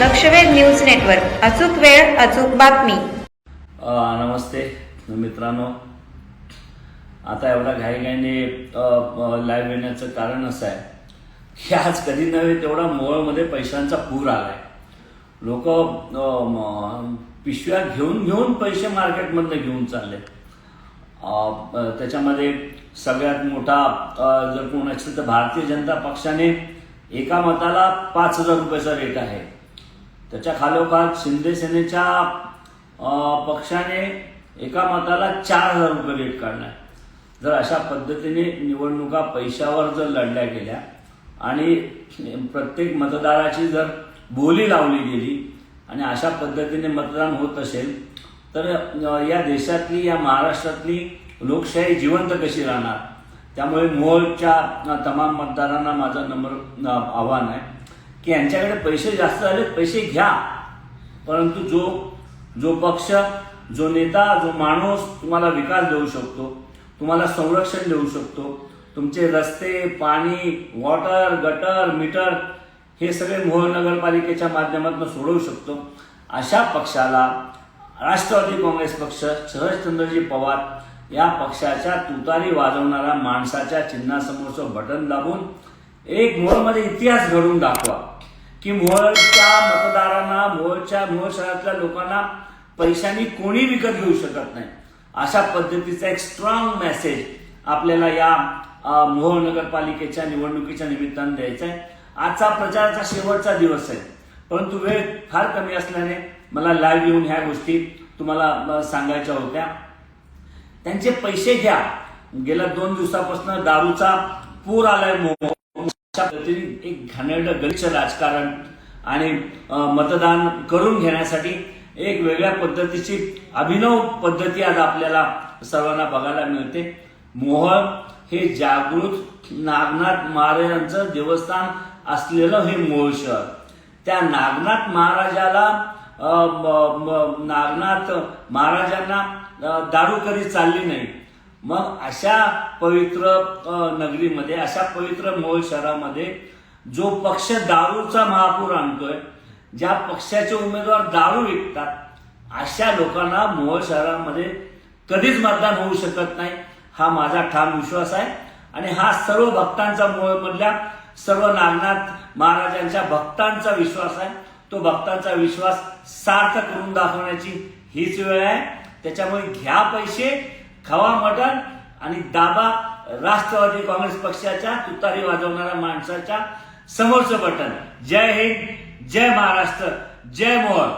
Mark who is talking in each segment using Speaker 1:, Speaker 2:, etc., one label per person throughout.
Speaker 1: लक्षवेध news network. अचूक वेळ अचूक बातमी.
Speaker 2: नमस्ते मित्रांनो. आता एवढा घाईघाईने लाईव्ह येण्याचं कारण असं आहे की आज कधी नव्हे तेवढा मोळमध्ये पैशांचा पूर आलाय. लोक पिशव्या घेऊन घेऊन पैसे मार्केटमधनं घेऊन चालले त्याच्यामध्ये सगळ्यात मोठा जर कोण असेल तर भारतीय जनता पक्षाने एका मताला पाच हजार रुपयाचा रेट आहे. त्याच्या खालोखाल शिंदे सेनेच्या पक्षाने एका मताला चार हजार रुपये रेट काढला जर अशा पद्धतीने निवडणुका पैशावर जर लढल्या गेल्या आणि प्रत्येक मतदाराची जर बोली लावली गेली आणि अशा पद्धतीने मतदान होत असेल तर या देशातली या महाराष्ट्रातली लोकशाही जिवंत कशी राहणार? त्यामुळे मोहोळच्या तमाम मतदारांना माझं नम्र आव्हान आहे. की यांच्याकडे पैसे जास्त झाले पैसे घ्या. परंतु जो जो पक्ष जो नेता जो माणूस तुम्हाला विकास देऊ शकतो तुम्हाला संरक्षण देऊ शकतो तुमचे रस्ते पाणी वॉटर गटर मीटर हे सगळे मोहोळ नगरपालिकेच्या माध्यमातून सोडवू शकतो. अशा पक्षाला राष्ट्रवादी काँग्रेस पक्ष शरदचंद्रजी पवार या पक्षाच्या तुतारी वाजवणाऱ्या माणसाच्या चिन्हासमोरचं बटन दाबून एक मोहोळमध्ये इतिहास घडवून दाखवा. की मोहोळच्या मतदारांना मोहोळच्या मोहोळ शहरातल्या लोकांना पैशांनी कोणी विकत घेऊ शकत नाही. अशा पद्धतीचा एक स्ट्रॉंग मेसेज आपल्याला या अ, मोहोळ नगरपालिकेच्या निवडणुकीच्या निमित्तानं द्यायचा आहे. आजचा प्रचाराचा शेवटचा दिवस आहे. परंतु वेळ फार कमी असल्याने मला लाईव्ह येऊन ह्या गोष्टी तुम्हाला सांगायच्या होत्या. त्यांचे पैसे घ्या. गेल्या दोन दिवसापासून दारूचा पूर आलाय मोह अशा पद्धतीने एक घाणेरडं गलिच्छ राजकारण आणि मतदान करून घेण्यासाठी एक वेगळ्या पद्धतीची अभिनव पद्धती आज आपल्याला सर्वांना बघायला मिळते. मोहळ हे जागृत नागनाथ महाराजांचं देवस्थान असलेलं हे मोहोळ शहर. त्या नागनाथ महाराजाला नागनाथ महाराजांना दारू कधी चालली नाही. मग अशा पवित्र नगरीमध्ये अशा पवित्र मोहोळ शहरामध्ये जो पक्ष दारूचा महापूर आणतोय ज्या पक्षाचे उमेदवार दारू विकतात अशा लोकांना मोहोळ शहरामध्ये कधीच मतदान होऊ शकत नाही हा माझा ठाम विश्वास आहे. आणि हा सर्व भक्तांचा मोहोळमधल्या सर्व नागनाथ महाराजांच्या भक्तांचा विश्वास आहे. तो भक्तांचा विश्वास सार्थ करून दाखवण्याची हीच वेळ आहे. त्याच्यामुळे घ्या पैसे खवा मटण आणि दाबा राष्ट्रवादी काँग्रेस पक्षाच्या तुतारी वाजवणाऱ्या माणसाच्या समोरचं बटन. जय हिंद जय महाराष्ट्र जय मोहन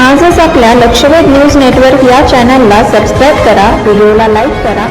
Speaker 3: आजच आपल्या लक्षवेध न्यूज नेटवर्क या चॅनलला सबस्क्राईब करा व्हिडिओला लाईक करा.